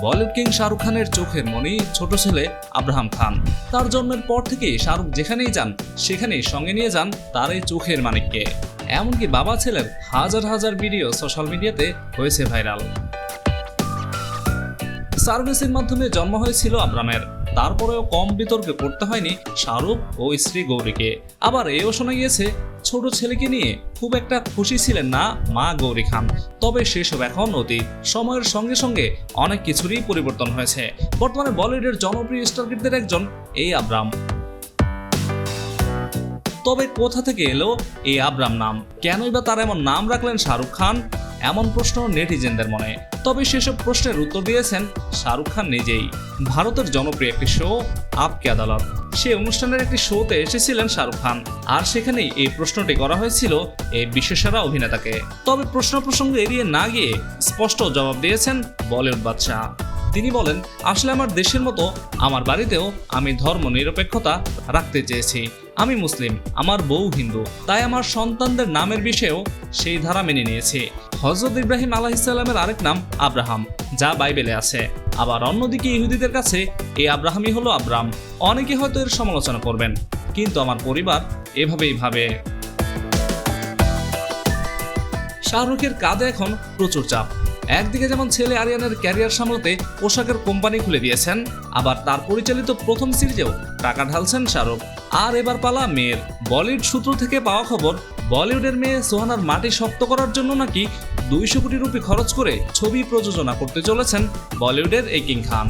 Bollywood king Shahrukh খানের চোখের মনেই ছোট ছেলে আব্রাহাম খান। তার জন্মের পর থেকেই শাহরুখ যেখানেই যান, সেখানেই সঙ্গে নিয়ে যান তার এই চোখের মানিককে। এমনকি বাবা ছেলের হাজার হাজার ভিডিও সোশ্যাল মিডিয়াতে হয়েছে ভাইরাল। সার্ভিসের মাধ্যমে জন্ম হয়েছিল আব্রামের। তারপরেও কম বিতর্কে পড়তে হয়নি শাহরুখ ও স্ত্রী গৌরীকে। আবার এও শোনা গিয়েছে, ছোট ছেলেকে নিয়ে খুব একটা খুশি ছিলেন না মা গৌরী খান। তবে সেসব এখন অতীত। সময়ের সঙ্গে সঙ্গে অনেক কিছুরই পরিবর্তন হয়েছে। বর্তমানে বলিউডের জনপ্রিয় স্টারকিটদের একজন, এই আব্রাম। তবে কোথা থেকে এলো এই আব্রাম নাম? কেনই বা তার এমন নাম রাখলেন শাহরুখ খান? এমন প্রশ্ন নেটিজেনদের মনে। তবে সেসব প্রশ্নের উত্তর দিয়েছেন শাহরুখ খান নিজেই। ভারতের জনপ্রিয় একটি শো আপকে আদালত। সে অনুষ্ঠানের একটি শোতে এসেছিলেন শাহরুখ খান। আর সেখানেই এই প্রশ্নটি করা হয়েছিল এই বিশ্বসেরা অভিনেতাকে। তবে প্রশ্ন প্রসঙ্গে এড়িয়ে না গিয়ে স্পষ্ট জবাব দিয়েছেন বলিউড বাদশাহ। তিনি বলেন, আসলে আমার দেশের মতো আমার বাড়িতেও আমি ধর্ম নিরপেক্ষতা রাখতে চেয়েছি। আমি মুসলিম, আমার বউ হিন্দু, তাই আমার সন্তানদের নামের বিষয়েও সেই ধারা মেনে নিয়েছি। হজরত ইব্রাহিম আলাহিসাল্লামের আরেক নাম আব্রাহাম, যা বাইবেলে আছে। আবার অন্যদিকে ইহুদিদের কাছে এই আব্রাহামই হলো আব্রাম অনেকে হয়তো এর সমালোচনা করবেন, কিন্তু আমার পরিবার এভাবেই ভাবে। শাহরুখের কাঁধে এখন প্রচুর চাপ। একদিকে যেমন ছেলে আরিয়ানের ক্যারিয়ার সামলাতে পোশাকের কোম্পানি খুলে দিয়েছেন, আবার তার পরিচালিত প্রথম সিরিজেও টাকা ঢালছেন শাহরুখ। আর এবার পালা মেয়ের। বলিউড সূত্র থেকে পাওয়া খবর, বলিউডের মেয়ে সোহানার মাটি শক্ত করার জন্য নাকি দুইশো কোটি রুপি খরচ করে ছবি প্রযোজনা করতে চলেছেন বলিউডের এই কিং খান।